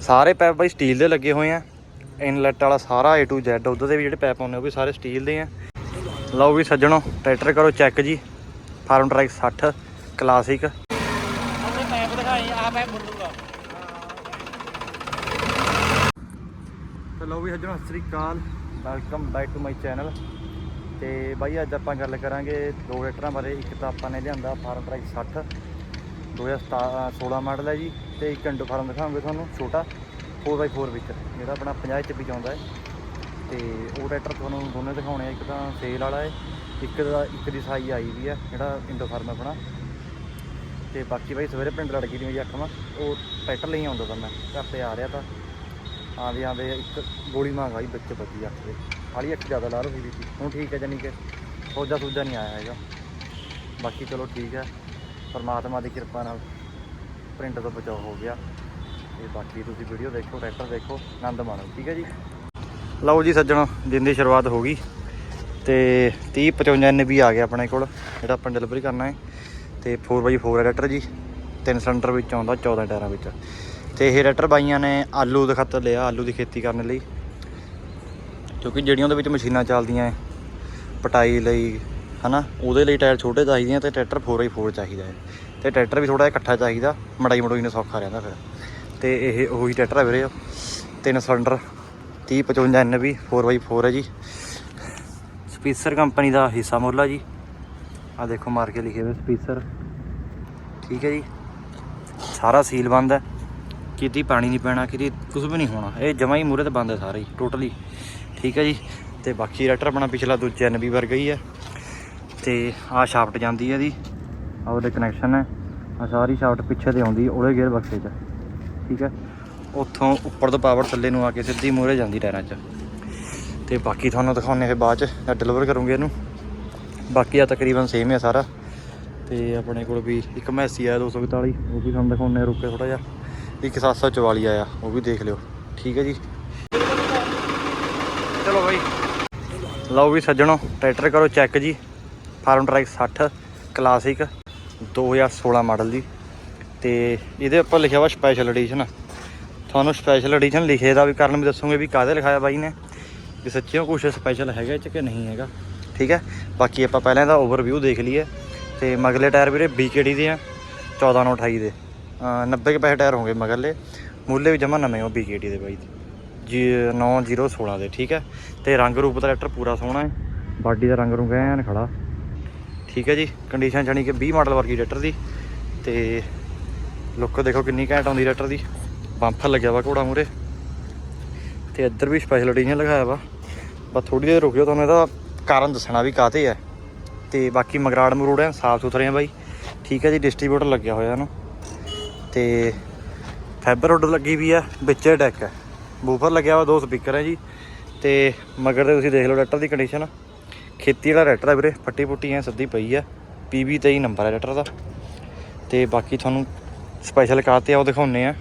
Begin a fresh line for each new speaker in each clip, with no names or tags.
ਸਾਰੇ ਪੈਪ ਬਾਈ ਸਟੀਲ ਦੇ ਲੱਗੇ ਹੋਏ ਆ। ਇਨਲੈਟ ਵਾਲਾ ਸਾਰਾ A to Z ਉਧਰ ਦੇ ਵੀ ਜਿਹੜੇ ਪੈਪ ਆਉਂਦੇ ਉਹ ਵੀ ਸਾਰੇ ਸਟੀਲ ਦੇ ਆ। ਲਓ ਵੀ ਸੱਜਣੋ ਟਰੈਕਟਰ ਕਰੋ ਚੈੱਕ ਜੀ। ਫਾਰਮ ਟਰੈਕ 60 ਕਲਾਸਿਕ
ਆਪਣੇ ਪੈਪ ਦਿਖਾਈ ਆ ਪੈਪ ਮੁੱਲੂਗਾ
ਤੇ ਲਓ ਵੀ ਸੱਜਣੋ ਸਤਿ ਸ੍ਰੀ ਅਕਾਲ। Welcome back to my channel ਤੇ ਬਾਈ ਅੱਜ ਆਪਾਂ ਗੱਲ ਕਰਾਂਗੇ ਦੋ ਟਰੈਕਟਰਾਂ ਬਾਰੇ। ਇੱਕ ਤਾਂ ਆਪਾਂ ਨੇ ਲਿਆਂਦਾ ਫਾਰਮ ਟਰੈਕ 60 2016 ਮਾਡਲ ਹੈ ਜੀ। ਤੇ ਇੱਕ ਇੰਡੋ ਫਾਰਮ ਦਿਖਾਵਾਂਗੇ ਤੁਹਾਨੂੰ, ਛੋਟਾ 4x4 ਵਿੱਚ, ਜਿਹੜਾ ਆਪਣਾ 50 ਚ ਵੀ ਆਉਂਦਾ ਹੈ। ਤੇ ਉਹ ਟਰੈਕਟਰ ਤੁਹਾਨੂੰ ਦੋਨੇ ਦਿਖਾਉਣੇ ਆ, ਇੱਕ ਤਾਂ ਸੇਲ ਵਾਲਾ ਹੈ, ਇੱਕ ਦਾ, ਇੱਕ ਦੀ ਸਾਈ ਆਈ ਵੀ ਹੈ ਜਿਹੜਾ ਇੰਡੋ ਫਾਰਮ ਆਪਣਾ। ਤੇ ਬਾਕੀ ਬਾਈ ਸਵੇਰੇ ਪਿੰਡ ਲੜ ਗਈ ਦੀ ਮੇਰੀ ਅੱਖ ਮਾ ਉਹ ਟਰੈਕਟਰ ਲਈ ਆਉਂਦਾ ਤਾਂ ਮੈਂ, ਘਰ ਤੇ ਆ ਰਿਹਾ ਤਾਂ। ਆਂਦੇ ਆਂਦੇ ਇੱਕ ਗੋਲੀ ਮੰਗ ਆਈ ਵਿੱਚ ਵੱਜੀ ਅੱਖ ਦੇ ਹਾਲੀ ਅੱਖ ਜ਼ਿਆਦਾ ਲਾਰ ਹੋਈ ਵੀ ਸੀ। ਹੁਣ ਠੀਕ ਹੈ ਜਾਨੀ ਕਿ ਸੋਜਾ ਸੂਜਾ ਨਹੀਂ ਆਇਆ ਹੈਗਾ। ਬਾਕੀ ਚਲੋ ਠੀਕ ਹੈ, ਪਰਮਾਤਮਾ ਦੀ ਕਿਰਪਾ ਨਾਲ। ਪ੍ਰਿੰਟ ਤੋਂ ਬਚਾਅ ਹੋ ਗਿਆ। ਤੇ ਬਾਕੀ ਤੁਸੀਂ ਵੀਡੀਓ ਦੇਖੋ, ਟਰੈਕਟਰ ਦੇਖੋ, ਆਨੰਦ ਮਾਣੋ, ਠੀਕ ਹੈ ਜੀ? ਲਓ ਜੀ ਸੱਜਣ, ਦਿਨ ਦੀ ਸ਼ੁਰੂਆਤ ਹੋ ਗਈ। ਤੇ 30 55 NB ਆ ਗਿਆ ਆਪਣੇ ਕੋਲ, ਜਿਹੜਾ ਆਪਾਂ ਡਿਲੀਵਰੀ ਕਰਨਾ ਹੈ। ਤੇ 4x4 ਟਰੈਕਟਰ ਜੀ। ਤਿੰਨ ਸਿਲੰਡਰ ਵਿੱਚ ਆਉਂਦਾ 14 ਟਾਇਰਾਂ ਵਿੱਚ। ਤੇ ਇਹ ਟਰੈਕਟਰ ਬਾਈਆਂ ਨੇ ਆਲੂ ਦੇ ਖਾਤਰ ਲਿਆ, ਆਲੂ ਦੀ ਖੇਤੀ ਕਰਨ ਲਈ। ਕਿਉਂਕਿ ਜਿਹੜੀਆਂ ਉਹਦੇ ਵਿੱਚ ਮਸ਼ੀਨਾਂ ਚੱਲਦੀਆਂ ਹੈ, ਪਟਾਈ ਲਈ, ਹਨਾ? ਉਹਦੇ ਲਈ ਟਾਇਰ ਛੋਟੇ ਚਾਹੀਦੇ ਆ ਤੇ ਟਰੈਕਟਰ 4x4 ਚਾਹੀਦਾ ਹੈ। ਤੇ ਟਰੈਕਟਰ ਵੀ ਥੋੜਾ ਜਿਹਾ ਇਕੱਠਾ ਚਾਹੀਦਾ, ਮੜਾਈ ਮੜੋਈ ਨੂੰ ਸੌਖਾ ਰਹਿੰਦਾ ਫਿਰ। ਤੇ ਇਹ ਉਹੀ ਟਰੈਕਟਰ ਹੈ ਵੀਰੇ ਤਿੰਨ ਸਿਲੰਡਰ 30 55 NB 4x4 ਹੈ ਜੀ। ਸਪੀਸਰ ਕੰਪਨੀ ਦਾ ਹਿੱਸਾ ਮੁੱਲ ਮੁੱਲਾ ਜੀ। ਆ ਦੇਖੋ ਮਾਰ ਕੇ ਲਿਖੇ ਹੋਏ ਸਪੀਸਰ। ਠੀਕ ਹੈ ਜੀ। ਸਾਰਾ ਸੀਲ ਬੰਦ ਹੈ। ਕਿਤੇ ਪਾਣੀ ਨਹੀਂ ਪੈਣਾ, ਕਿਤੇ ਕੁਝ ਵੀ ਨਹੀਂ ਹੋਣਾ। ਇਹ ਜਮਾ ਹੀ ਮੂਰੇ ਤੇ ਬੰਦ ਹੈ ਸਾਰੇ ਹੀ ਟੋਟਲੀ ਠੀਕ ਹੈ ਜੀ। ਤੇ ਬਾਕੀ ਰੈਟਰ ਆਪਣਾ ਪਿਛਲਾ ਦੂਜੇ NB ਵਰਗਾ ਹੀ ਹੈ। ਤੇ ਆ ਸ਼ਾਫਟ ਜਾਂਦੀ ਹੈ ਇਹਦੀ ਆਹ ਉਹਦੇ ਕਨੈਕਸ਼ਨ ਹੈ। ਆ ਸਾਰੀ ਸ਼ਾਫਟ ਪਿੱਛੇ ਤੇ ਆਉਂਦੀ, ਉਹਦੇ ਗੇਅਰ ਬਕਸੇ 'ਚ। ਠੀਕ ਹੈ? ਉੱਥੋਂ ਉੱਪਰ ਤੋਂ ਪਾਵਰ ਥੱਲੇ ਨੂੰ ਆ ਕੇ ਸਿੱਧੀ ਮੂਰੇ ਜਾਂਦੀ ਟਾਇਰਾਂ 'ਚ। ਤੇ ਬਾਕੀ ਤੁਹਾਨੂੰ ਦਿਖਾਉਂਦੇ ਫਿਰ ਬਾਅਦ 'ਚ ਜਦ ਡਿਲੀਵਰ ਕਰੂੰਗੇ ਇਹਨੂੰ। ਬਾਕੀ ਆ ਤਕਰੀਬਨ ਸੇਮ ਹੈ ਸਾਰਾ। ਤੇ ਆਪਣੇ ਕੋਲ ਵੀ ਇੱਕ ਮੈਸੀ ਆਇਆ 241 ਉਹ ਵੀ ਤੁਹਾਨੂੰ ਦਿਖਾਉਂਦੇ ਰੁਕੇ ਰੁਕ ਕੇ ਥੋੜਾ ਜਿਹਾ। ਇੱਕ 744 ਆਇਆ, ਉਹ ਵੀ ਦੇਖ ਲਿਓ। ਠੀਕ ਹੈ ਜੀ? ਚਲੋ ਬਾਈ। ਲਓ ਵੀ ਸੱਜਣੋ, ਟਰੈਕਟਰ ਕਰੋ ਚੈੱਕ ਜੀ। ਫਾਰਮ ਟਰੈਕ 60 ਕਲਾਸਿਕ 2016 ਮਾਡਲ ਦੀ ਤੇ ਇਹਦੇ ਉੱਪਰ ਲਿਖਿਆ ਵਾ ਸਪੈਸ਼ਲ ਐਡੀਸ਼ਨ ਤੁਹਾਨੂੰ ਸਪੈਸ਼ਲ ਐਡੀਸ਼ਨ ਲਿਖੇ ਦਾ ਵੀ ਕਾਰਨ ਵੀ ਦੱਸੂਗੇ ਵੀ ਕਾਹਦੇ ਲਿਖਾਇਆ ਬਾਈ ਨੇ ਕਿ ਸੱਚਿਓ ਕੁਝ ਸਪੈਸ਼ਲ ਹੈਗਾ ਇਹ ਚ ਕਿ ਨਹੀਂ ਹੈਗਾ। ਠੀਕ ਹੈ? ਬਾਕੀ ਆਪਾਂ ਪਹਿਲਾਂ ਇਹਦਾ ਓਵਰਵਿਊ ਦੇਖ ਲਈਏ ਤੇ ਮਗਲੇ ਟਾਇਰ ਵੀਰੇ BKD ਦੇ ਆ 1428 ਦੇ। ਅਹ 90 ਕੇ ਪੈਸੇ ਟਾਇਰ ਹੋਣਗੇ ਮਗਰਲੇ, ਮੁੱਲੇ ਵੀ ਜਮਾ ਨਵੇਂ ਉਹ BKD ਦੇ ਬਾਈ ਦੇ। ਜੀ 9016 ਦੇ, ਠੀਕ ਹੈ? ਤੇ ਰੰਗ ਰੂਪ ਦਾ ਟਰੈਕਟਰ ਪੂਰਾ ਸੋਹਣਾ ਹੈ। ਬਾਡੀ ਦਾ ਰੰਗ ਰੂੰਗ ਐਨ ਖੜਾ। ਠੀਕ ਹੈ ਜੀ ਕੰਡੀਸ਼ਨ ਜਾਣੀ ਕਿ 20 ਮਾਡਲ ਵਰਗੀ ਟਰੈਕਟਰ ਦੀ ਤੇ ਲੁੱਕ ਦੇਖੋ ਕਿੰਨੀ ਘੈਂਟ ਆਉਂਦੀ ਟਰੈਕਟਰ ਦੀ। ਬੰਫਰ ਲੱਗਿਆ ਵਾ ਘੋੜਾ ਮੂਰੇ ਤੇ ਇੱਧਰ ਵੀ ਸਪੈਸ਼ਲ ਐਡੀਸ਼ਨ ਲਗਾਇਆ ਵਾ। ਬਸ ਥੋੜੀ ਦੇਰ ਰੁਕਿਓ, ਤੁਹਾਨੂੰ ਇਹਦਾ ਕਾਰਨ ਦੱਸਣਾ ਵੀ ਕਾਤੇ ਹੈ ਤੇ ਬਾਕੀ ਮਗਰਾੜ ਮਰੂੜ ਸਾਫ਼ ਸੁਥਰੇ ਆ ਬਾਈ। ਠੀਕ ਹੈ ਜੀ ਡਿਸਟ੍ਰੀਬਿਊਟਰ ਲੱਗਿਆ ਹੋਇਆ ਇਹਨੂੰ। ਤੇ ਫਾਈਬਰ ਰੋਡ ਲੱਗੀ ਵੀ ਆ, ਵਿੱਚ ਡੈਕ ਹੈ ਬੂਫਰ ਲੱਗਿਆ ਵਾ, ਦੋ ਸਪੀਕਰ ਹੈ ਜੀ। ਤੇ ਮਗਰ ਤੇ ਤੁਸੀਂ ਦੇਖ ਲਓ ਟਰੈਕਟਰ ਦੀ ਕੰਡੀਸ਼ਨ ਖੇਤੀ ਵਾਲਾ ਟਰੈਕਟਰ ਹੈ ਵੀਰੇ ਫੱਟੀ ਫੁੱਟੀ ਐ ਸਿੱਧੀ ਪਈ ਆ PB 23 ਨੰਬਰ ਹੈ ਟਰੈਕਟਰ ਦਾ। ਤੇ ਬਾਕੀ ਤੁਹਾਨੂੰ ਸਪੈਸ਼ਲ ਕਾਤੇ ਆ ਉਹ ਦਿਖਾਉਨੇ ਆ।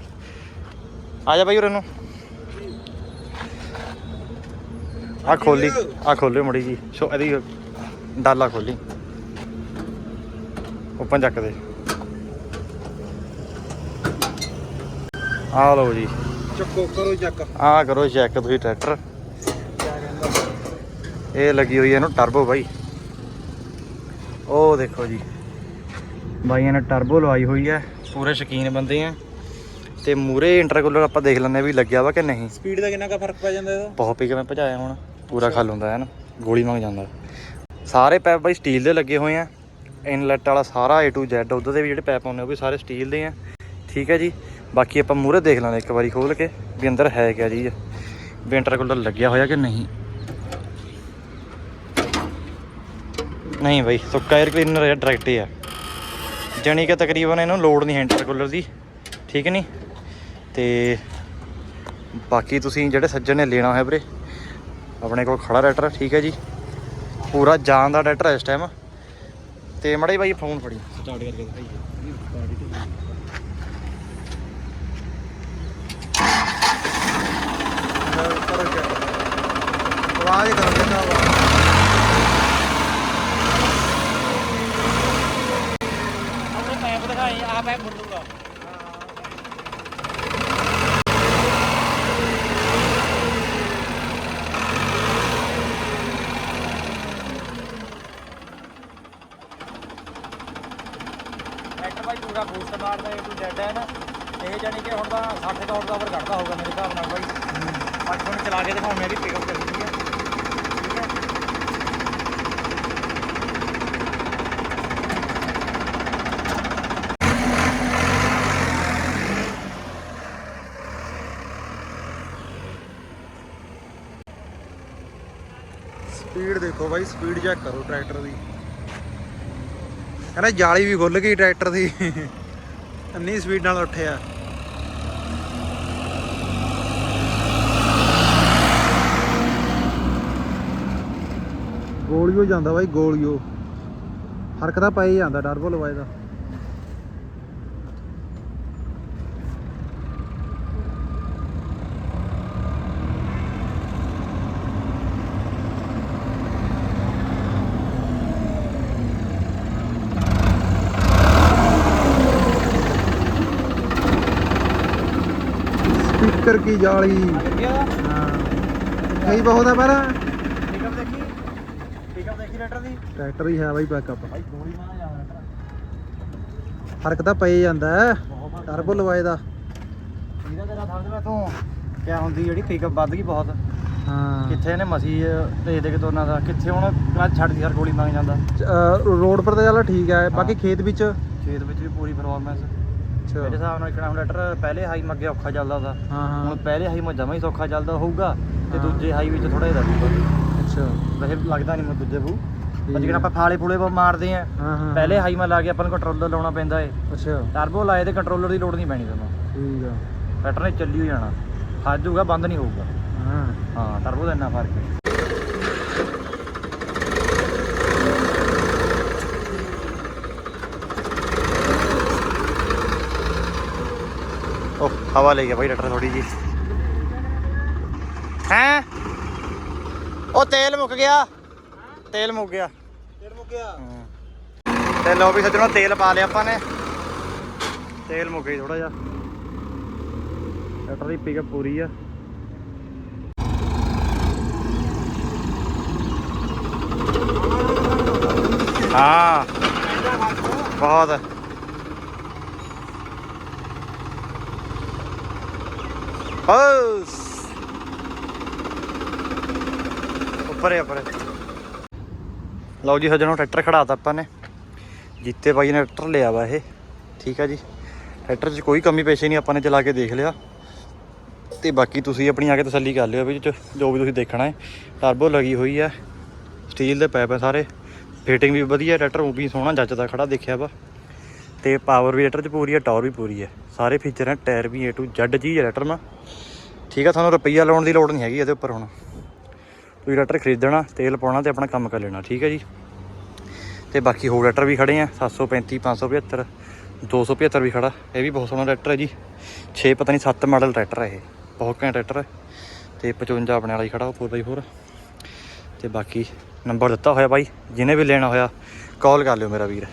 ਆ ਜਾ ਬਾਈ ਉਰੇ ਨੂੰ। ਆ ਖੋਲੀ ਆ ਖੋਲਿਓ ਮੜੀ ਜੀ। ਸੋ ਇਹਦੀ ਡਾਲਾ ਖੋਲੀ। ਉੱਪਰ ਚੱਕ ਦੇ। ਆ ਲਓ ਜੀ।
ਚੱਕੋ ਕਰੋ ਚੱਕ।
ਆ ਕਰੋ ਚੈੱਕ ਤੁਸੀਂ ਟਰੈਕਟਰ। ਇਹ ਲੱਗੀ ਹੋਈ ਹੈ ਇਹਨੂੰ ਟਰਬੋ ਬਾਈ। ਉਹ ਦੇਖੋ ਜੀ। ਬਾਈਆਂ ਨੇ ਟਰਬੋ ਲਵਾਈ ਹੋਈ ਹੈ ਪੂਰੇ ਸ਼ਕੀਨ ਬੰਦੇ ਆ। ਤੇ ਮੂਰੇ ਇੰਟਰਕੂਲਰ ਆਪਾਂ ਦੇਖ ਲੈਂਦੇ ਵੀ ਲੱਗਿਆ ਵਾ ਕਿ ਨਹੀਂ।
ਸਪੀਡ ਦਾ ਕਿੰਨਾ ਕੁ ਫ਼ਰਕ ਪੈ ਜਾਂਦਾ ਇਹਦਾ?
ਬਹੁਤ ਪੀ ਕੇ ਮੈਂ ਭਜਾਇਆ ਹੁਣ। ਪੂਰਾ ਖੱਲ ਹੁੰਦਾ ਹੈ ਨਾ ਗੋਲੀ ਮੰਗ ਜਾਂਦਾ। ਸਾਰੇ ਪੈਪ ਬਾਈ ਸਟੀਲ ਦੇ ਲੱਗੇ ਹੋਏ ਆ। ਇਨਲੈਟ ਵਾਲਾ ਸਾਰਾ A to Z ਉਧਰ ਦੇ ਵੀ ਜਿਹੜੇ ਪੈਪ ਆਉਂਦੇ ਉਹ ਵੀ ਸਾਰੇ ਸਟੀਲ ਦੇ ਆ। ਠੀਕ ਹੈ ਜੀ। ਬਾਕੀ ਆਪਾਂ ਮੂਰੇ ਦੇਖ ਲਾਂਗੇ ਇੱਕ ਵਾਰੀ ਖੋਲ ਕੇ ਵੀ ਅੰਦਰ ਹੈ ਕਿਆ ਚੀਜ਼। ਵੀ ਇੰਟਰਕੂਲਰ ਲੱਗਿਆ ਹੋਇਆ ਕਿ ਨਹੀਂ। ਨਹੀਂ ਬਾਈ, ਸੁੱਕਾ 에ਅਰ ਕਲੀਨਰ ਹੈ ਡਾਇਰੈਕਟ ਹੀ ਆ। ਜਾਣੀ ਕਿ ਤਕਰੀਬਨ ਇਹਨੂੰ ਲੋਡ ਨਹੀਂ ਹੈ ਕੂਲਰ ਦੀ, ਠੀਕ ਨਹੀਂ? ਤੇ ਬਾਕੀ ਤੁਸੀਂ ਜਿਹੜੇ ਸੱਜਣ ਨੇ ਲੈਣਾ ਹੋਇਆ ਵੀਰੇ, ਆਪਣੇ ਕੋਲ ਖੜਾ ਟਰੈਕਟਰ ਠੀਕ ਹੈ ਜੀ? ਪੂਰਾ ਜਾਨ ਦਾ ਟਰੈਕਟਰ ਹੈ ਇਸ ਟਾਈਮ ਤੇ ਮੜਾ ਬਾਈ ਫੋਨ ਫੜੀ। ਸਟਾਰਟ ਕਰਕੇ ਦਿਖਾਈਏ।
हाँ ਮਾਰਦਾ ਏ
ਨਾ। ਇਹ ਜਾਨੀ ਕਿ ਹੁਣ ਤਾਂ 60 ਕੌੜ ਦਾ ਓਵਰ ਕੱਢਦਾ ਹੋਊਗਾ ਮੇਰੇ ਹਿਸਾਬ ਨਾਲ ਬਾਈ। ਅੱਜ ਤੁਹਾਨੂੰ ਚਲਾ ਕੇ ਦਿਖਾਉਂਦੇ ਆ ਵੀ ਪਿਕਅਪ
ਦੇਖੋ ਬਾਈ ਸਪੀਡ ਚੈੱਕ ਕਰੋ ਟਰੈਕਟਰ ਦੀ। ਕਹਿੰਦਾ ਜਾਲੀ ਵੀ ਖੁੱਲ ਗਈ ਟਰੈਕਟਰ ਦੀ। ਇੰਨੀ ਸਪੀਡ ਨਾਲ ਉੱਠਿਆ। ਗੋਲੀਓ ਜਾਂਦਾ ਬਾਈ, ਗੋਲੀਓ। ਫ਼ਰਕ ਤਾਂ ਪੈ ਜਾਂਦਾ ਟਰਬੋ ਲਵਾਏ ਦਾ ਸਪੀਕਰ ਕੀ ਜਾਲੀ। ਹਾਂ। ਕਈ ਬਹੁਤ ਆ ਪਰ?
ਪਿਕਅਪ ਦੇਖੀ ਪਿਕਅਪ ਦੇਖੀ ਲੈਟਰ ਦੀ
ਟਰੈਕਟਰ ਹੀ ਹੈ ਬਾਈ ਬੈਕਅਪ
ਬਾਈ ਗੋਲੀ ਮਾਰਾ ਜਾ ਲੈਟਰ
ਫ਼ਰਕ ਤਾਂ ਪੈ ਹੀ ਜਾਂਦਾ ਹੈ।
ਬਹੁਤ
ਟਰਬੋ ਲਵਾਏ ਦਾ।
ਇਹਦਾ ਤੇਰਾ ਸਮਝ ਲੈ ਤੂੰ ਕਿਆ ਹੁੰਦੀ ਜਿਹੜੀ ਪਿਕਅਪ ਵੱਧ ਗਈ ਬਹੁਤ।
ਹਾਂ।
ਕਿੱਥੇ ਇਹਨੇ ਮਸੀ ਭੇਜ ਦੇ ਕੇ ਤੋਰਨਾ ਦਾ। ਕਿੱਥੇ ਹੁਣ ਕਲੱਚ ਛੱਡਦੀ ਹਰ ਗੋਲੀ ਮੰਗ ਜਾਂਦਾ।
ਰੋਡ ਪਰ ਤਾਂ ਚੱਲ ਠੀਕ ਹੈ। ਬਾਕੀ। ਖੇਤ ਵਿੱਚ?
ਖੇਤ ਵਿੱਚ ਵੀ ਪੂਰੀ ਪਰਫਾਰਮੈਂਸ
ਅੱਛਾ।
ਮੇਰੇ ਹਿਸਾਬ ਨਾਲ ਲੈਟਰ ਪਹਿਲੇ ਹਾਈ ਮੱਗੇ ਔਖਾ ਚੱਲਦਾ ਦਾ
ਹਾਂ
ਹੁਣ
ਹਾਂ
ਪਹਿਲੇ ਹਾਈ ਮਾ ਜਮਾ ਹੀ ਸੌਖਾ ਚੱਲਦਾ ਹੋਊਗਾ ਤੇ
ਹਾਂ।
ਦੂਜੇ ਹਾਈ ਵਿੱਚ ਥੋੜਾ ਜਿਹਾ ਲੱਗੂਗਾ
ਅੱਛਾ।
ਵੈਸੇ ਲੱਗਦਾ ਨਹੀਂ ਮੈਂ ਦੂਜੇ ਬੂ ਪਰ ਜਿਹੜਾ
ਹੈ।
ਆਪਾਂ ਫਾਲੇ ਫੂਲੇ ਪਾ ਮਾਰਦੇ ਆ
ਹਾਂ ਹਾਂ
ਪਹਿਲੇ ਹਾਈ ਮਾ ਲਾ ਕੇ ਆਪਾਂ ਨੂੰ ਕੰਟਰੋਲਰ ਲਾਉਣਾ ਪੈਂਦਾ ਏ।
ਅੱਛਾ।
ਟਰਬੋ ਲਾਏ ਤੇ ਕੰਟਰੋਲਰ ਦੀ ਲੋੜ ਨਹੀਂ ਪੈਣੀ ਤੁਹਾਨੂੰ
ਠੀਕ ਆ।
ਲੈਟਰ ਨੇ ਚੱਲੀ ਹੋ ਜਾਣਾ। ਜਾਊਗਾ ਬੰਦ ਨਹੀਂ ਹੋਊਗਾ।
ਹਾਂ।
ਹਾਂ ਟਰਬੋ ਦਾ ਇੰਨਾ ਫ਼ਰਕ ਹੈ ਉਹ ਹਵਾ ਲੈ ਗਿਆ ਭਾਈ ਲੈਟਰ ਥੋੜੀ ਜੀ ਹੈ? ਉਹ ਤੇਲ ਮੁੱਕ ਗਿਆ। ਤੇਲ ਮੁੱਕ ਗਿਆ।
ਤੇਲ ਮੁੱਕ ਗਿਆ।
ਤੇ ਲੋ ਵੀ ਸੱਜਣੋ ਤੇਲ ਪਾ ਲਿਆ ਆਪਾਂ ਨੇ। ਤੇਲ ਮੁੱਕ ਗਈ ਥੋੜਾ ਜਿਹਾ। ਲੈਟਰ ਦੀ ਪਿਕਅਪ ਪੂਰੀ ਆ। ਹਾਂ। ਬਹੁਤ ਬਸ ਉੱਪਰ ਹੈ ਉੱਪਰ ਹੈ। ਲਓ ਜੀ ਸੱਜਣੋ ਟਰੈਕਟਰ ਖੜਾਤਾ ਆਪਾਂ ਨੇ। ਜਿੱਤੇ ਬਾਈ ਨੇ ਟਰੈਕਟਰ ਲਿਆ ਵਾ ਇਹ। ਠੀਕ ਆ ਜੀ। ਟਰੈਕਟਰ 'ਚ ਕੋਈ ਕਮੀ ਪੇਸ਼ੀ ਨਹੀਂ, ਆਪਾਂ ਨੇ ਚਲਾ ਕੇ ਦੇਖ ਲਿਆ। ਤੇ ਬਾਕੀ ਤੁਸੀਂ ਆਪਣੀ ਆ ਕੇ ਤਸੱਲੀ ਕਰ ਲਿਓ ਵੀ ਚ ਜੋ ਵੀ ਤੁਸੀਂ ਦੇਖਣਾ ਹੈ। ਟਰਬੋ ਲੱਗੀ ਹੋਈ ਆ। ਸਟੀਲ ਦੇ ਪੈਪ ਹੈ ਸਾਰੇ। ਫਿਟਿੰਗ ਵੀ ਵਧੀਆ ਟਰੈਕਟਰ ਉਹ ਵੀ ਸੋਹਣਾ ਜੱਚਦਾ ਖੜਾ ਦੇਖਿਆ ਵਾ। ਤੇ ਪਾਵਰ ਵੀ ਟਰੈਕਟਰ 'ਚ ਪੂਰੀ ਹੈ ਟੌਰ ਵੀ ਪੂਰੀ ਹੈ ਸਾਰੇ ਫੀਚਰ ਹੈ ਟਾਇਰ ਵੀ A to Z ਚੀਜ਼ ਹੈ ਟਰੈਕਟਰ ਨਾਲ ਠੀਕ ਆ, ਤੁਹਾਨੂੰ ਰੁਪਈਆ ਲਾਉਣ ਦੀ ਲੋੜ ਨਹੀਂ ਹੈਗੀ ਇਹਦੇ ਉੱਪਰ ਹੁਣ। ਤੁਸੀਂ ਟਰੈਕਟਰ ਖਰੀਦਣਾ, ਤੇਲ ਪਾਉਣਾ ਤੇ ਆਪਣਾ ਕੰਮ ਕਰ ਲੈਣਾ, ਠੀਕ ਹੈ ਜੀ? ਤੇ ਬਾਕੀ ਹੋਰ ਟਰੈਕਟਰ ਵੀ ਖੜੇ ਆ 735 575 275 ਵੀ ਖੜਾ, ਇਹ ਵੀ ਬਹੁਤ ਸੋਹਣਾ ਟਰੈਕਟਰ ਹੈ ਜੀ। 6 ਪਤਾ ਨਹੀਂ 7 ਮਾਡਲ ਟਰੈਕਟਰ ਹੈ ਇਹ, ਬਹੁਤ ਘੈਂਟ ਟਰੈਕਟਰ ਹੈ। ਤੇ 55 ਆਪਣੇ ਵਾਲਾ ਹੀ ਖੜਾ 4x4 ਤੇ ਬਾਕੀ ਨੰਬਰ ਦਿੱਤਾ ਹੋਇਆ ਬਾਈ, ਜਿਹਨੇ ਵੀ ਲੈਣਾ ਹੋਇਆ ਕਾਲ ਕਰ ਲਿਓ ਮੇਰਾ ਵੀਰ।